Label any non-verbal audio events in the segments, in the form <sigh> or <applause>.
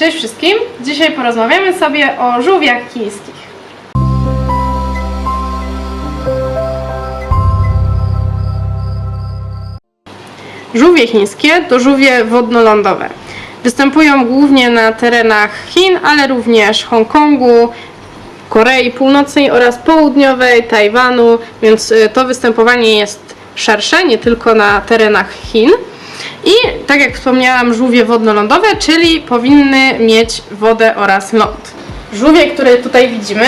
Cześć wszystkim! Dzisiaj porozmawiamy sobie o żółwiach chińskich. Żółwie chińskie to żółwie wodnoloądowe. Występują głównie na terenach Chin, ale również Hongkongu, Korei Północnej oraz Południowej, Tajwanu, więc y, to występowanie jest szersze, nie tylko na terenach Chin. I tak jak wspomniałam, żółwie wodnoloądowe, czyli powinny mieć wodę oraz ląd. Żółwie, które tutaj widzimy,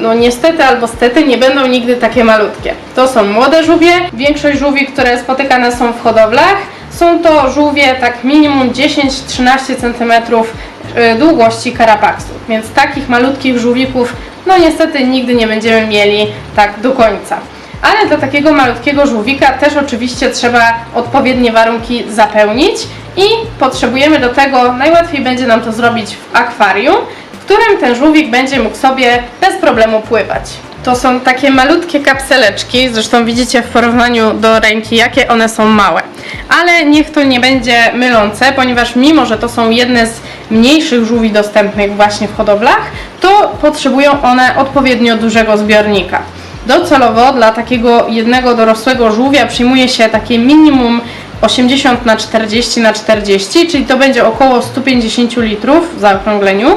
no niestety albo stety nie będą nigdy takie malutkie. To są młode żółwie. Większość żółwi, które spotykane są w hodowlach, są to żółwie tak minimum 10-13 cm y, długości karapaksu. Więc takich malutkich żółwików, no niestety nigdy nie będziemy mieli tak do końca. Ale dla takiego malutkiego żółwika też oczywiście trzeba odpowiednie warunki zapełnić i potrzebujemy do tego, najłatwiej będzie nam to zrobić w akwarium, w którym ten żółwik będzie mógł sobie bez problemu pływać. To są takie malutkie kapseleczki, zresztą widzicie w porównaniu do ręki, jakie one są małe. Ale niech to nie będzie mylące, ponieważ mimo, że to są jedne z mniejszych żółwi dostępnych właśnie w hodowlach, to potrzebują one odpowiednio dużego zbiornika. Docelowo dla takiego jednego dorosłego żółwia przyjmuje się takie minimum 80 na 40 na 40, czyli to będzie około 150 litrów w zaokrągleniu.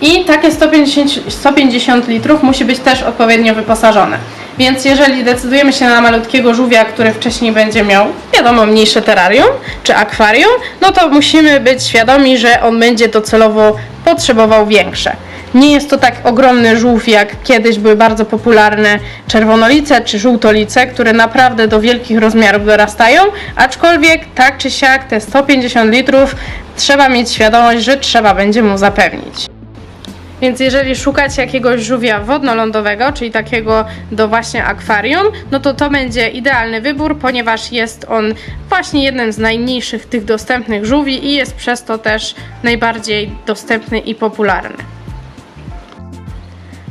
I takie 150, 150 litrów musi być też odpowiednio wyposażone. Więc jeżeli decydujemy się na malutkiego żółwia, który wcześniej będzie miał, wiadomo, mniejsze terrarium czy akwarium, no to musimy być świadomi, że on będzie docelowo potrzebował większe. Nie jest to tak ogromny żółw, jak kiedyś były bardzo popularne czerwonolice czy żółtolice, które naprawdę do wielkich rozmiarów dorastają, aczkolwiek tak czy siak te 150 litrów trzeba mieć świadomość, że trzeba będzie mu zapewnić. Więc jeżeli szukacie jakiegoś żółwia wodnoloądowego, czyli takiego do właśnie akwarium, no to to będzie idealny wybór, ponieważ jest on właśnie jednym z najmniejszych tych dostępnych żółwi i jest przez to też najbardziej dostępny i popularny.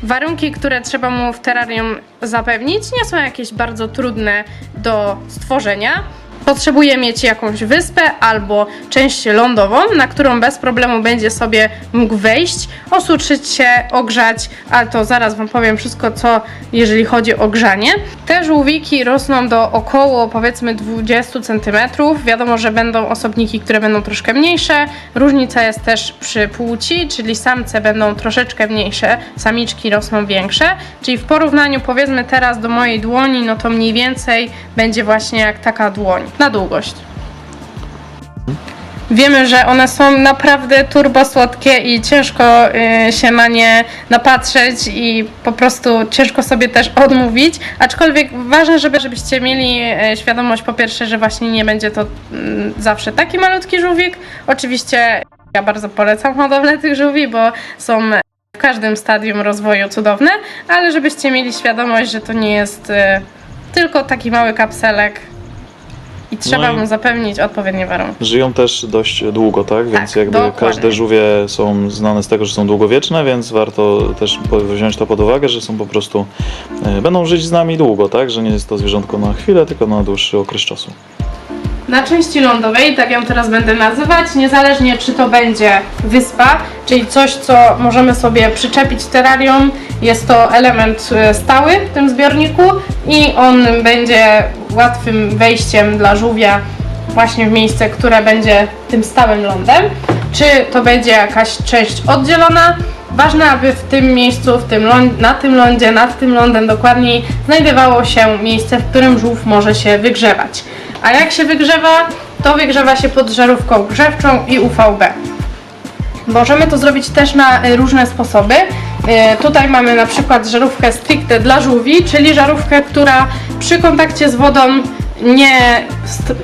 Warunki, które trzeba mu w terrarium zapewnić, nie są jakieś bardzo trudne do stworzenia. Potrzebuje mieć jakąś wyspę albo część lądową, na którą bez problemu będzie sobie mógł wejść, osuczyć się, ogrzać, ale to zaraz Wam powiem wszystko, co jeżeli chodzi o grzanie. Te żółwiki rosną do około powiedzmy 20 cm. Wiadomo, że będą osobniki, które będą troszkę mniejsze. Różnica jest też przy płci, czyli samce będą troszeczkę mniejsze, samiczki rosną większe. Czyli w porównaniu powiedzmy teraz do mojej dłoni, no to mniej więcej będzie właśnie jak taka dłoń na długość. Wiemy, że one są naprawdę turbo słodkie i ciężko y, się na nie napatrzeć i po prostu ciężko sobie też <laughs> odmówić. Aczkolwiek ważne, żeby, żebyście mieli y, świadomość po pierwsze, że właśnie nie będzie to mm, zawsze taki malutki żółwik. Oczywiście ja bardzo polecam hodowlę tych żółwi, bo są w każdym stadium rozwoju cudowne, ale żebyście mieli świadomość, że to nie jest y, tylko taki mały kapselek i trzeba i- mu zapewnić odpowiednie warunki. Żyją też dość długo, tak? Więc jakby dokładnie. każde żółwie są znane z tego, że są długowieczne, więc warto też po- wziąć to pod uwagę, że są po prostu, e, będą żyć z nami długo, tak? Że nie jest to zwierzątko na chwilę, tylko na dłuższy okres czasu. Na części lądowej, tak ją teraz będę nazywać, niezależnie czy to będzie wyspa, czyli coś, co możemy sobie przyczepić w terrarium, jest to element e, stały w tym zbiorniku i on będzie łatwym wejściem dla żółwia właśnie w miejsce, które będzie tym stałym lądem. Czy to będzie jakaś część oddzielona, Ważne, aby w tym miejscu, w tym na tym lądzie, nad tym lądem dokładniej znajdowało się miejsce, w którym żółw może się wygrzewać. A jak się wygrzewa? To wygrzewa się pod żarówką grzewczą i UVB. Możemy to zrobić też na y, różne sposoby. Y, Tutaj mamy na przykład żarówkę stricte dla żółwi, czyli żarówkę, która przy kontakcie z wodą nie,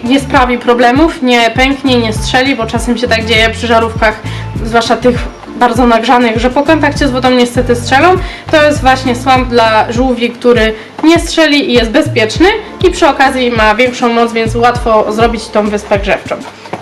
nie sprawi problemów, nie pęknie, nie strzeli, bo czasem się tak dzieje przy żarówkach, zwłaszcza tych bardzo nagrzanych, że po kontakcie z wodą niestety strzelą. To jest właśnie słam dla żółwi, który nie strzeli i jest bezpieczny i przy okazji ma większą moc, więc łatwo zrobić tą wyspę grzewczą.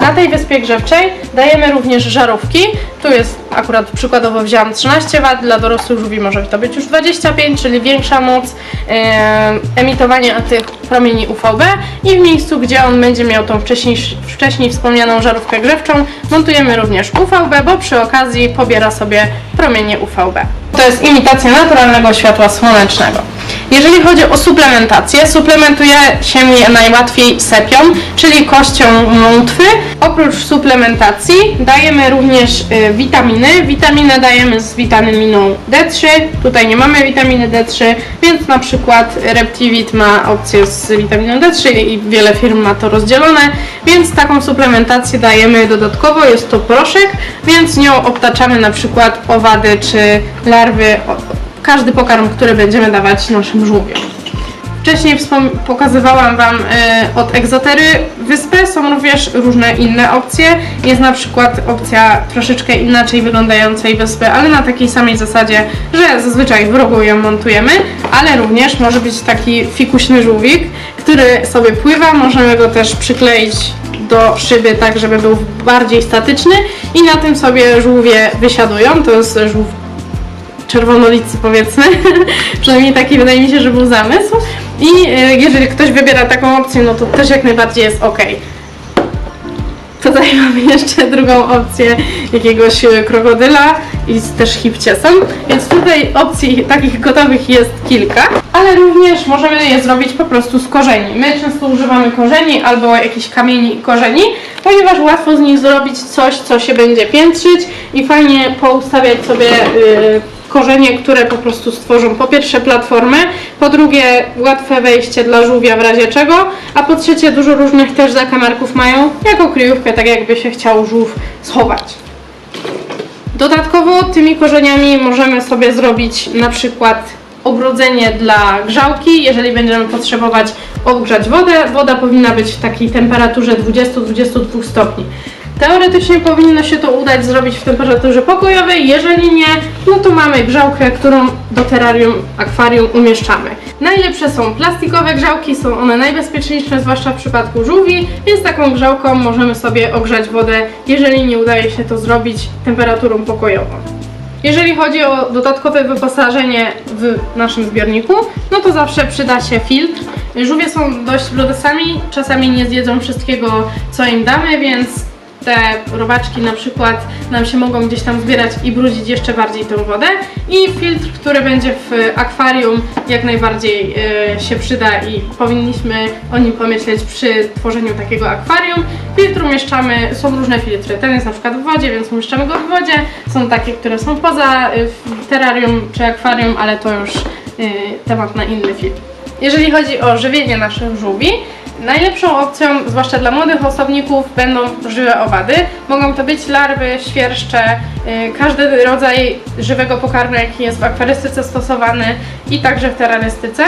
Na tej wyspie grzewczej dajemy również żarówki. Tu jest akurat przykładowo wzięłam 13 W, dla dorosłych żółwi może to być już 25, czyli większa moc e, emitowania tych promieni UVB i w miejscu, gdzie on będzie miał tą wcześniej, wcześniej wspomnianą żarówkę grzewczą, montujemy również UVB, bo przy okazji pobiera sobie promienie UVB. To jest imitacja naturalnego światła słonecznego. Jeżeli chodzi o suplementację, suplementuje się je najłatwiej sepią, czyli kością mątwy. Oprócz suplementacji dajemy również y, witaminy. Witaminy dajemy z witaminą D3. Tutaj nie mamy witaminy D3, więc na przykład Reptivit ma opcję z witaminą D3 i wiele firm ma to rozdzielone, więc taką suplementację dajemy dodatkowo. Jest to proszek, więc nią obtaczamy na przykład owady czy larwy każdy pokarm, który będziemy dawać naszym żółwiom. Wcześniej pokazywałam Wam y, od Egzotery wyspę, są również różne inne opcje. Jest na przykład opcja troszeczkę inaczej wyglądającej wyspy, ale na takiej samej zasadzie, że zazwyczaj w rogu ją montujemy, ale również może być taki fikuśny żółwik, który sobie pływa, możemy go też przykleić do szyby tak, żeby był bardziej statyczny i na tym sobie żółwie wysiadują. To jest żółw czerwonolicy powiedzmy. <laughs> Przynajmniej taki wydaje mi się, że był zamysł. I e, jeżeli ktoś wybiera taką opcję, no to też jak najbardziej jest ok. Tutaj <laughs> mamy jeszcze drugą opcję jakiegoś e, krokodyla i też hipciesem, więc tutaj opcji takich gotowych jest kilka, ale również możemy je zrobić po prostu z korzeni. My często używamy korzeni albo jakichś kamieni korzeni, ponieważ łatwo z nich zrobić coś, co się będzie piętrzyć i fajnie poustawiać sobie y, korzenie, które po prostu stworzą po pierwsze platformę, po drugie łatwe wejście dla żółwia w razie czego, a po trzecie dużo różnych też zakamarków mają jako kryjówkę, tak jakby się chciał żółw schować. Dodatkowo tymi korzeniami możemy sobie zrobić na przykład ogrodzenie dla grzałki, jeżeli będziemy potrzebować ogrzać wodę. Woda powinna być w takiej temperaturze 20-22 stopni. Teoretycznie powinno się to udać zrobić w temperaturze pokojowej, jeżeli nie, no to mamy grzałkę, którą do terrarium, akwarium umieszczamy. Najlepsze są plastikowe grzałki, są one najbezpieczniejsze, zwłaszcza w przypadku żółwi, więc taką grzałką możemy sobie ogrzać wodę, jeżeli nie udaje się to zrobić temperaturą pokojową. Jeżeli chodzi o dodatkowe wyposażenie w naszym zbiorniku, no to zawsze przyda się filtr. Żółwie są dość lodosami, czasami nie zjedzą wszystkiego, co im damy, więc te robaczki na przykład nam się mogą gdzieś tam zbierać i brudzić jeszcze bardziej tą wodę. I filtr, który będzie w akwarium jak najbardziej e, się przyda i powinniśmy o nim pomyśleć przy tworzeniu takiego akwarium. Filtr umieszczamy, są różne filtry. Ten jest na przykład w wodzie, więc umieszczamy go w wodzie. Są takie, które są poza y, terrarium czy akwarium, ale to już y, temat na inny film. Jeżeli chodzi o żywienie naszych żółwi, najlepszą opcją, zwłaszcza dla młodych osobników, będą żywe owady. Mogą to być larwy, świerszcze, y, każdy rodzaj żywego pokarmu, jaki jest w akwarystyce stosowany i także w terrorystyce.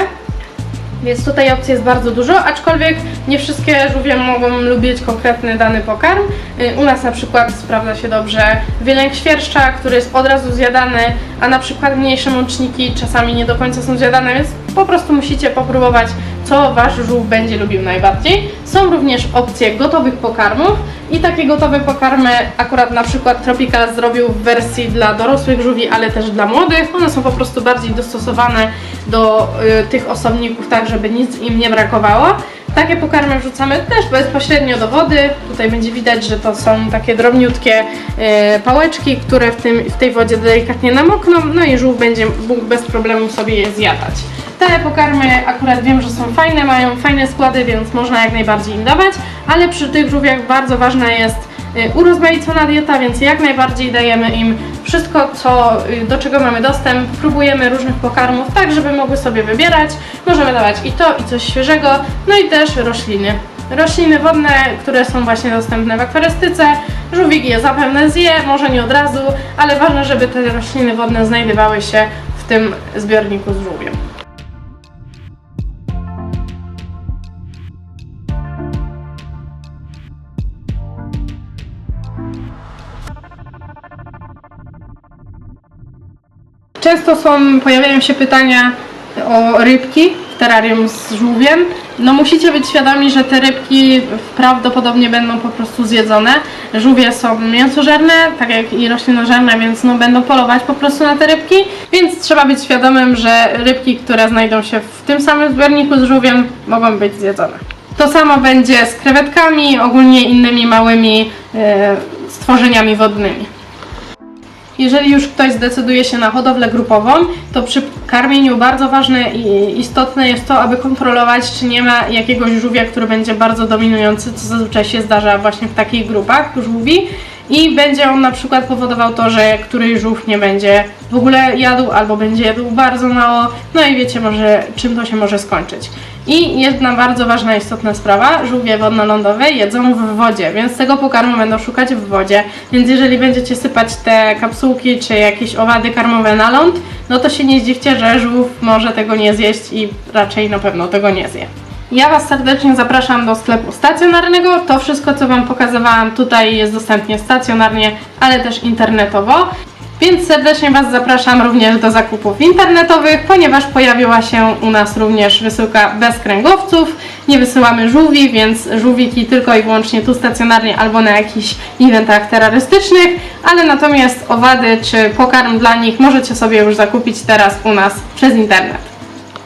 Więc tutaj opcji jest bardzo dużo, aczkolwiek nie wszystkie żółwie mogą lubić konkretny dany pokarm. Y, U nas na przykład sprawdza się dobrze wielęg świerszcza, który jest od razu zjadany, a na przykład mniejsze mączniki czasami nie do końca są zjadane, więc po prostu musicie popróbować, co wasz żółw będzie lubił najbardziej. Są również opcje gotowych pokarmów i takie gotowe pokarmy akurat na przykład Tropical zrobił w wersji dla dorosłych żółwi, ale też dla młodych. One są po prostu bardziej dostosowane do y, tych osobników, tak żeby nic im nie brakowało. Takie pokarmy wrzucamy też bezpośrednio do wody. Tutaj będzie widać, że to są takie drobniutkie y, pałeczki, które w, tym, w tej wodzie delikatnie namokną, no i żółw będzie mógł bez problemu sobie je zjadać. Te pokarmy akurat wiem, że są fajne, mają fajne składy, więc można jak najbardziej im dawać, ale przy tych żółwiach bardzo ważna jest y, urozmaicona dieta, więc jak najbardziej dajemy im wszystko, co, y, do czego mamy dostęp. Próbujemy różnych pokarmów, tak żeby mogły sobie wybierać. Możemy dawać i to, i coś świeżego, no i też rośliny. Rośliny wodne, które są właśnie dostępne w akwarystyce. Żółwik je zapewne zje, może nie od razu, ale ważne, żeby te rośliny wodne znajdowały się w tym zbiorniku z żółwiem. Często są, pojawiają się pytania o rybki w terrarium z żółwiem No musicie być świadomi, że te rybki prawdopodobnie będą po prostu zjedzone. Żółwie są mięsożerne, tak jak i roślinożerne, więc no będą polować po prostu na te rybki, więc trzeba być świadomym, że rybki, które znajdą się w tym samym zbiorniku z żółwiem mogą być zjedzone. To samo będzie z krewetkami, ogólnie innymi małymi e, stworzeniami wodnymi. Jeżeli już ktoś zdecyduje się na hodowlę grupową, to przy karmieniu bardzo ważne i istotne jest to, aby kontrolować, czy nie ma jakiegoś żółwia, który będzie bardzo dominujący, co zazwyczaj się zdarza właśnie w takich grupach żółwi. I będzie on na przykład powodował to, że któryś żółw nie będzie w ogóle jadł, albo będzie jadł bardzo mało, no i wiecie może czym to się może skończyć. I jedna bardzo ważna, istotna sprawa, żółwie wodno-lądowe jedzą w wodzie, więc tego pokarmu będą szukać w wodzie. Więc jeżeli będziecie sypać te kapsułki czy jakieś owady karmowe na ląd, no to się nie zdziwcie, że żółw może tego nie zjeść i raczej na pewno tego nie zje. Ja Was serdecznie zapraszam do sklepu stacjonarnego. To wszystko, co Wam pokazywałam tutaj jest dostępnie stacjonarnie, ale też internetowo. Więc serdecznie Was zapraszam również do zakupów internetowych, ponieważ pojawiła się u nas również wysyłka bez kręgowców. Nie wysyłamy żółwi, więc żółwiki tylko i wyłącznie tu stacjonarnie albo na jakichś eventach terrorystycznych, ale natomiast owady czy pokarm dla nich możecie sobie już zakupić teraz u nas przez internet.